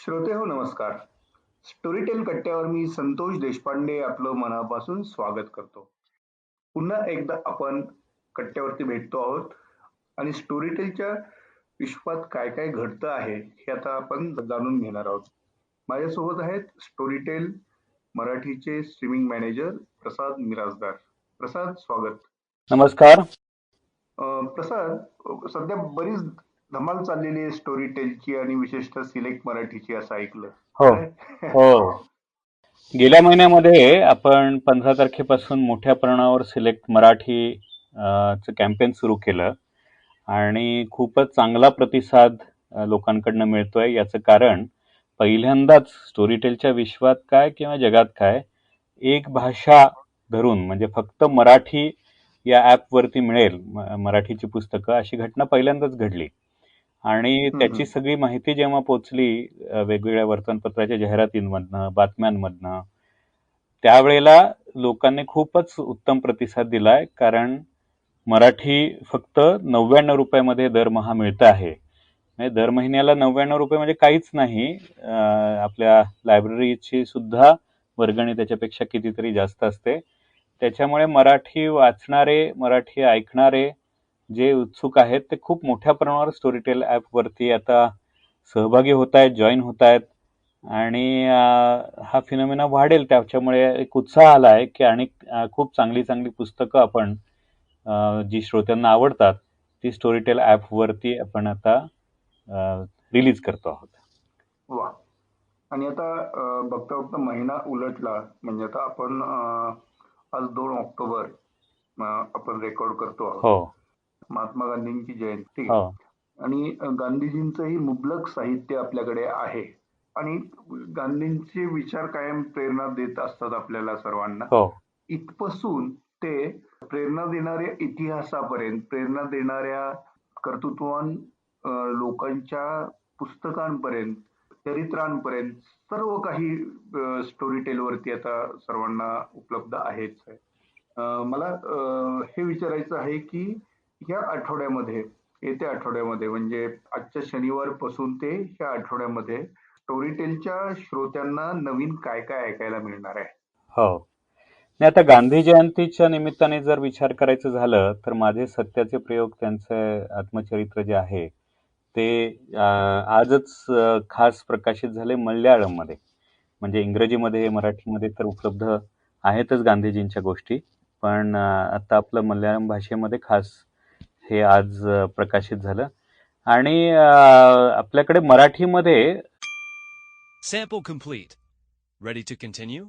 श्रोते हो नमस्कार. स्टोरीटेल कट्ट्यावर मी संतोष देशपांडे आपलं मनापासून स्वागत करतो. पुन्हा एकदा आपण कट्ट्यावरती भेटतो आहोत. आणि स्टोरीटेलच्या विश्वात काय काय घडतं आहे हे आता आपण जाणून घेणार आहोत. माझ्यासोबत आहेत स्टोरीटेल मराठीचे स्ट्रीमिंग मॅनेजर प्रसाद मिराजदार प्रसाद स्वागत. नमस्कार. प्रसाद सध्या बरीच धमाल चाललेली आहे स्टोरी टेलची आणि विशेषतः सिलेक्ट मराठीची असं ऐकलं. हो हो. गेल्या महिन्यामध्ये आपण पंधरा तारखेपासून मोठ्या प्रमाणावर सिलेक्ट मराठी चं कॅम्पेन सुरू केलं आणि खूपच चांगला प्रतिसाद लोकांकडनं मिळतोय. याचं कारण पहिल्यांदाच स्टोरीटेलच्या विश्वात काय किंवा जगात काय एक भाषा धरून म्हणजे फक्त मराठी या ॲपवरती मिळेल मराठीची पुस्तकं अशी घटना पहिल्यांदाच घडली. आणि त्याची सगळी माहिती जेव्हा पोचली वेगवेगळ्या वर्तमानपत्राच्या जाहिरातींमधनं बातम्यांमधनं त्यावेळेला लोकांनी खूपच उत्तम प्रतिसाद दिलाय कारण मराठी फक्त नव्याण्णव रुपयामध्ये दरमहा मिळतं आहे. म्हणजे दर महिन्याला नव्याण्णव रुपये म्हणजे काहीच नाही. आपल्या लायब्ररीची सुद्धा वर्गणी त्याच्यापेक्षा कितीतरी जास्त असते. त्याच्यामुळे मराठी वाचणारे मराठी ऐकणारे जे उत्सुक आहेत ते खूप मोठ्या प्रमाणावर स्टोरीटेल ॲपवरती आता सहभागी होत आहेत जॉईन होत आहेत आणि हा फिनोमिना वाढेल. त्याच्यामुळे एक उत्साह आला आहे की आणि खूप चांगली चांगली पुस्तकं आपण जी श्रोत्यांना आवडतात ती स्टोरीटेल ॲपवरती आपण आता रिलीज करतो आहोत. वा. आणि आता बघता बघता महिना उलटला. म्हणजे आता आपण आज दोन ऑक्टोबर आपण रेकॉर्ड करतो आहोत. हो. महात्मा गांधींची जयंती. हो. आणि गांधीजींचंही मुबलक साहित्य आपल्याकडे आहे. आणि गांधींचे विचार कायम प्रेरणा देत असतात आपल्याला सर्वांना. हो. इथपासून ते प्रेरणा देणाऱ्या इतिहासापर्यंत प्रेरणा देणाऱ्या कर्तृत्वान लोकांच्या पुस्तकांपर्यंत चरित्रांपर्यंत सर्व काही स्टोरी टेलवरती आता सर्वांना उपलब्ध आहेच. मला हे विचारायचं आहे की या आठवड्यामध्ये येत्या आठवड्यामध्ये म्हणजे आजच्या शनिवारपासून ते ह्या आठवड्यामध्ये स्टोरीटेलच्या श्रोत्यांना नवीन काय काय ऐकायला मिळणार आहे? हो. नाही आता गांधी जयंतीच्या निमित्ताने जर विचार करायचं झालं तर माझे सत्याचे प्रयोग त्यांचं आत्मचरित्र जे आहे ते आजच खास प्रकाशित झाले मल्याळममध्ये. म्हणजे इंग्रजीमध्ये मराठीमध्ये तर उपलब्ध आहेतच गांधीजींच्या गोष्टी पण आता आपलं मल्याळम भाषेमध्ये खास हे आज प्रकाशित झालं. आणि आपल्याकडे मराठीमध्ये sample complete ready to continue